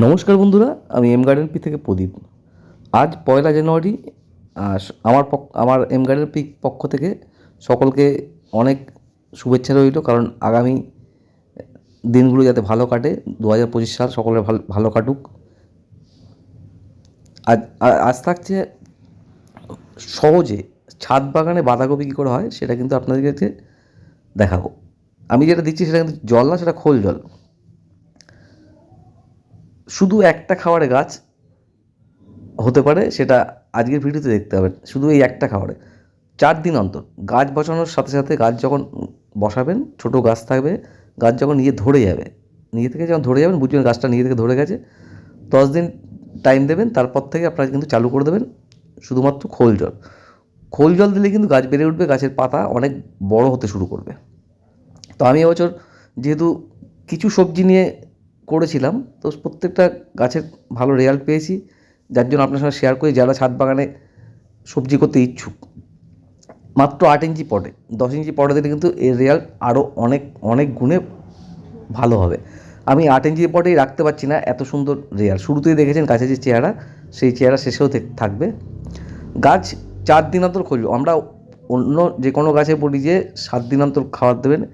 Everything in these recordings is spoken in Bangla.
নমস্কার বন্ধুরা, আমি এম গার্ডেন পি থেকে প্রদীপ। আজ পয়লা জানুয়ারি আমার আমার এম গার্ডেন পি পক্ষ থেকে সকলকে অনেক শুভেচ্ছা রইল, কারণ আগামী দিনগুলো যাতে ভালো কাটে দু হাজার পঁচিশ সাল সকলের ভালো ভালো কাটুক। আজ আজ থাকছে সহজে ছাদ বাগানে বাঁধাকপি কী করে হয়, সেটা কিন্তু আপনাদেরকে দেখাবো। আমি যেটা দিচ্ছি সেটা কিন্তু জল না, সেটা খোল জল। শুধু একটা খাবারে গাছ হতে পারে, সেটা আজকের ভিডিওতে দেখতে হবে। শুধু এই একটা খাবারে। চার দিন অন্তর। গাছ বসানোর সাথে সাথে গাছ যখন বসাবেন, ছোট গাছ থাকবে, গাছ যখন নিজে ধরে যাবে নিজে থেকে যখন ধরে যাবেন, বুঝবেন গাছটা নিজে থেকে ধরে গেছে। দশ দিন টাইম দেবেন, তারপর থেকে আপনারা কিন্তু চালু করে দেবেন শুধুমাত্র খোল জল। খোল জল দিলে কিন্তু গাছ বেড়ে উঠবে, গাছের পাতা অনেক বড় হতে শুরু করবে। তো আমি এবছর যেহেতু কিছু সবজি নিয়ে করেছিলাম। তো প্রত্যেকটা গাছের ভালো রেজাল্ট পেয়েছি। যার জন্য আপনার সঙ্গে শেয়ার করি, যারা ছাদ বাগানে সবজি করতে ইচ্ছুক। মাত্র আট ইঞ্চি পটে। দশ ইঞ্চি পটে দিলে কিন্তু এর রেজাল্ট আরও অনেক অনেক গুণে ভালো হবে। আমি আট ইঞ্চি পটেই রাখতে পারছি না, এত সুন্দর রেয়ার শুরুতেই দেখেছেন গাছের যে চেহারা, সেই চেহারা শেষেও থাক- থাকবে। গাছ চার দিন অন্তর খুঁজবে আমরা অন্য যে কোনো গাছে বলি যে, সাত দিন অন্তর খাবার দেবেন।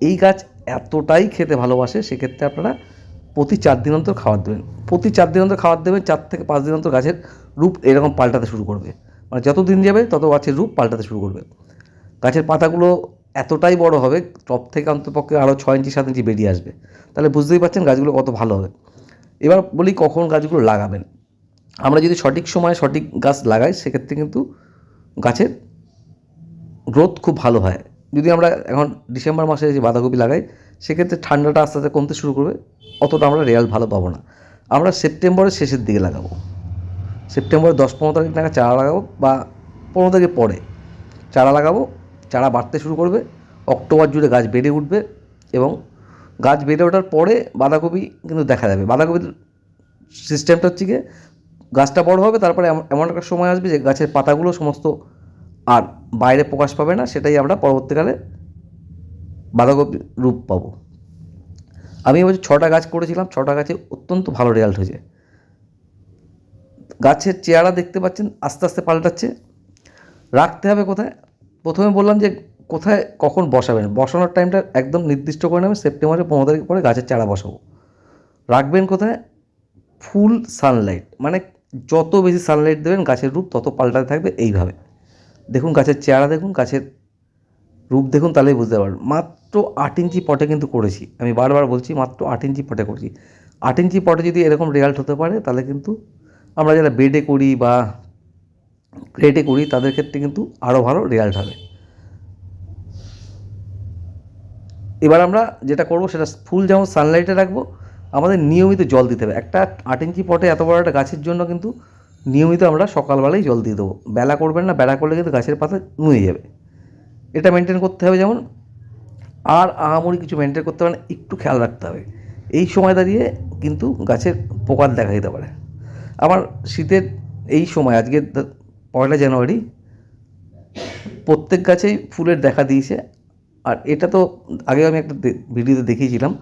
এই গাছ এতটাই খেতে ভালোবাসে, সেক্ষেত্রে আপনারা প্রতি চার দিন অন্তর খাবার দেবেন। প্রতি চার দিন অন্তর খাবার দেবেন, চার থেকে পাঁচ দিন অন্তর গাছের রূপ এরকম পাল্টাতে শুরু করবে। মানে যত দিন যাবে, তত গাছের রূপ পাল্টাতে শুরু করবে। গাছের পাতাগুলো এতটাই বড় হবে, টপ থেকে অন্তপক্ষে আরও ছয় ইঞ্চি, সাত ইঞ্চি বেরিয়ে আসবে। তাহলে বুঝতেই পারছেন গাছগুলো কত ভালো হবে। এবার বলি কখন গাছগুলো লাগাবেন। আমরা যদি সঠিক সময়ে সঠিক গাছ লাগাই, সেক্ষেত্রে কিন্তু গাছের গ্রোথ খুব ভালো হয়। যদি আমরা এখন ডিসেম্বর মাসে যে বাঁধাকপি লাগাই সেক্ষেত্রে ঠান্ডাটা আস্তে আস্তে কমতে শুরু করবে, অতটা আমরা রেজাল্ট ভালো পাবো না। আমরা সেপ্টেম্বরের শেষের দিকে লাগাবো। সেপ্টেম্বরের দশ পনেরো তারিখ নাগাদ চারা লাগাবো বা পনেরো তারিখের পরে চারা লাগাবো, চারা বাড়তে শুরু করবে, অক্টোবর জুড়ে গাছ বেড়ে উঠবে এবং গাছ বেড়ে ওঠার পরে বাঁধাকপি কিন্তু দেখা যাবে। বাঁধাকপির সিস্টেমটা হচ্ছে গিয়ে গাছটা বড় হবে, তারপরে এমন একটা সময় আসবে যে গাছের পাতাগুলো সমস্ত আর বাইরে প্রকাশ পাবে না, সেটাই আমরা পরবর্তীকালে বাঁধাকপি রূপ পাবো। আমি এবছর ছটা গাছ করেছিলাম, ছটা গাছে অত্যন্ত ভালো রেজাল্ট হয়েছে। গাছের চেহারা দেখতে পাচ্ছেন, আস্তে আস্তে পাল্টাচ্ছে। রাখতে হবে কোথায়? প্রথমে বললাম যে কোথায়, কখন বসাবেন? বসানোর টাইমটা একদম নির্দিষ্ট করে নেবেন সেপ্টেম্বরের পনেরো তারিখ পরে গাছের চারা বসাবো। রাখবেন কোথায়? ফুল সানলাইট মানে যত বেশি সানলাইট দেবেন, গাছের রূপ তত পাল্টাতে থাকবে এইভাবে। দেখুন, গাছের চেহারা দেখুন, গাছের রূপ দেখুন তাহলেই বুঝতে পারবেন। মাত্র আট ইঞ্চি পটে কিন্তু করেছি। আমি বারবার বলছি, মাত্র আট ইঞ্চি পটে করেছি। আট ইঞ্চি পটে যদি এরকম রেজাল্ট হতে পারে, তাহলে কিন্তু আমরা যারা বেডে করি বা ক্রেটে করি, তাদের ক্ষেত্রে কিন্তু আরও ভালো রেজাল্ট হবে। এবার আমরা যেটা করব, সেটা ফুল যেমন সানলাইটে রাখব, আমাদের নিয়মিত জল দিতে হবে। একটা আট ইঞ্চি পটে এত বড় একটা গাছের জন্য কিন্তু নিয়মিত আমরা সকালবেলায় জল দিয়ে দেবো। বেলা করবেন না, বেলা করলে কিন্তু গাছের পাতা নুয়ে যাবে। এটা মেনটেন করতে হবে যেমন, আর আহামরি কিছু মেনটেন করতে হবে না, একটু খেয়াল রাখতে হবে। এই সময় দাঁড়িয়ে কিন্তু গাছের পোকার দেখা দিতে পারে। আবার শীতের এই সময়, আজকে পয়লা জানুয়ারি, প্রত্যেক গাছেই ফুলের দেখা দিয়েছে। আর এটা তো আগে আমি একটা ভিডিওতে দেখিয়েছিলাম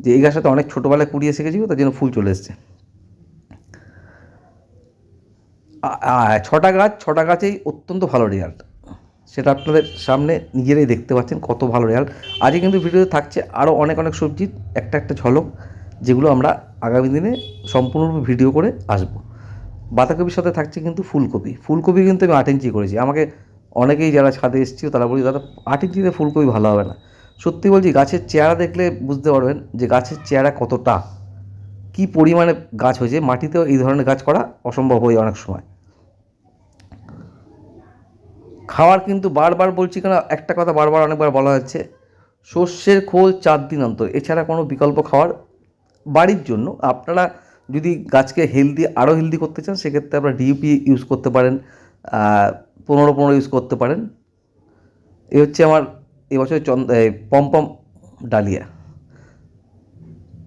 যে এই গাছটাতে অনেক ছোটোবেলায় কুড়িয়ে শিখেছিল তার জন্য ফুল চলে এসছে। ছটা গাছ, ছটা গাছেই অত্যন্ত ভালো রেজাল্ট সেটা আপনাদের সামনে নিজেরাই দেখতে পাচ্ছেন কত ভালো রেজাল্ট। আজকে কিন্তু ভিডিওতে থাকছে আরও অনেক অনেক সবজির একটা একটা ঝলক, যেগুলো আমরা আগামী দিনে সম্পূর্ণরূপে ভিডিও করে আসব। বাঁধাকপির সাথে থাকছে কিন্তু ফুলকপি। ফুলকপি কিন্তু আমি আট ইঞ্চি করেছি। আমাকে অনেকেই যারা ছাদে এসেছিল তারা বলি দাদা, আট ইঞ্চিতে ফুলকপি ভালো হবে না। সত্যি বলছি, গাছের চেহারা দেখলে বুঝতে পারবেন যে গাছের চেহারা কতটা। কী পরিমাণে গাছ হয়েছে, মাটিতেও এই ধরনের গাছ করা অসম্ভব হয় অনেক সময়। খাওয়ার কিন্তু বারবার বলছি কেন, একটা কথা বারবার অনেকবার বলা হচ্ছে সর্ষের খোল চার দিন অন্তর। এছাড়া কোনো বিকল্প খাওয়ার বাড়ির জন্য আপনারা যদি গাছকে হেলদি আরও হেলদি করতে চান, সেক্ষেত্রে আপনারা ডিউপি ইউজ করতে পারেন পনেরো পনেরো ইউজ করতে পারেন। এই হচ্ছে আমার এবছর চন্দ পমপম ডালিয়া।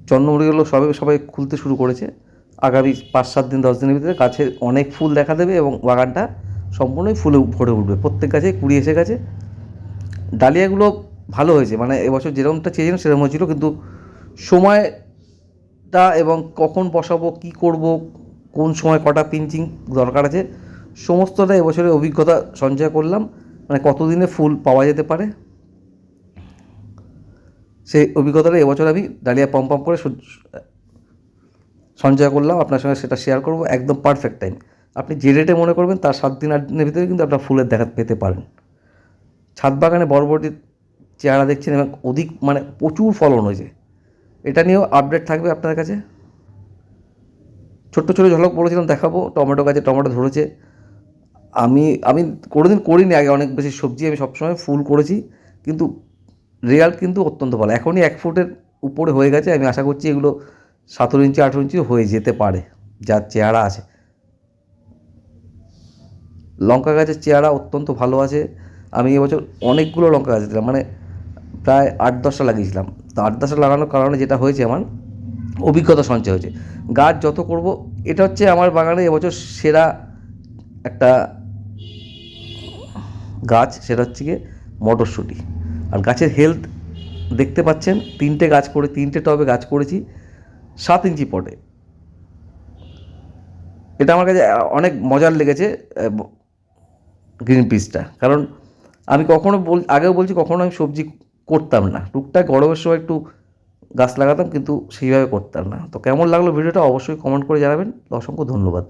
চন্দ্রমুড়িগুলো সবে, সবাই খুলতে শুরু করেছে। আগামী পাঁচ সাত দিন, দশ দিনের ভিতরে গাছে অনেক ফুল দেখা দেবে এবং বাগানটা সম্পূর্ণই ফুলে ভরে উঠবে। প্রত্যেক গাছে কুড়ি এসে গেছে। ডালিয়াগুলো ভালো হয়েছে। মানে এবছর যেরকমটা চেয়েছিলাম সেরকম হয়েছিল, কিন্তু সময়টা এবং কখন বসাবো, কি করব, কোন সময় কটা পিঞ্চিং দরকার আছে, সমস্তটা এবছরের অভিজ্ঞতা সঞ্চয় করলাম। মানে কতদিনে ফুল পাওয়া যেতে পারে, সেই অভিজ্ঞতাটা এবছর আমি ডালিয়া পম্প করে সঞ্চয় করলাম। আপনার সঙ্গে সেটা শেয়ার করব। একদম পারফেক্ট টাইম আপনি যে রেটে মনে করবেন, তার সাত দিন আট দিনের ভিতরে কিন্তু আপনার ফুলের দেখা পেতে পারেন। ছাদ বাগানে বরবটির চেহারা দেখছেন এবং অধিক মানে প্রচুর ফলন হয়েছে, এটা নিয়েও আপডেট থাকবে আপনার কাছে। ছোট্ট ছোটো ঝলক বলেছিলাম, দেখাবো। টমেটো গাছে টমেটো ধরেছে। আমি আমি কোনোদিন করিনি আগে অনেক বেশি সবজি, আমি সবসময় ফুল করেছি, কিন্তু রেজাল্ট কিন্তু অত্যন্ত ভালো। এখনই এক ফুটের উপরে হয়ে গেছে। আমি আশা করছি এগুলো সতেরো ইঞ্চি, আঠেরো ইঞ্চি হয়ে যেতে পারে, যার চেহারা আছে। লঙ্কা গাছের চেহারা অত্যন্ত ভালো আছে। আমি এবছর অনেকগুলো লঙ্কা গাছ দিলাম মানে প্রায় আট দশটা লাগিয়েছিলাম। তো আট দশটা লাগানোর কারণে যেটা হয়েছে আমার, অভিজ্ঞতা সঞ্চয় হয়েছে। গাছ যত করব, এটা হচ্ছে আমার বাগানে এবছর সেরা একটা গাছ, সেটা হচ্ছে গিয়ে মটরশুঁটি। আর গাছের হেলথ দেখতে পাচ্ছেন, তিনটে গাছ করে, তিনটে টবে গাছ করেছি, সাত ইঞ্চি পটে। এটা আমার কাছে অনেক মজার লেগেছে গ্রিন পিসটা কারণ আমি কখনো বল, আগেও বলছি কখনো আমি সবজি করতাম না। টুকটাক গরমের সময় একটু গাছ লাগাতাম, কিন্তু সেইভাবে করতাম না। তো কেমন লাগল ভিডিওটা অবশ্যই কমেন্ট করে জানাবেন। অসংখ্য ধন্যবাদ।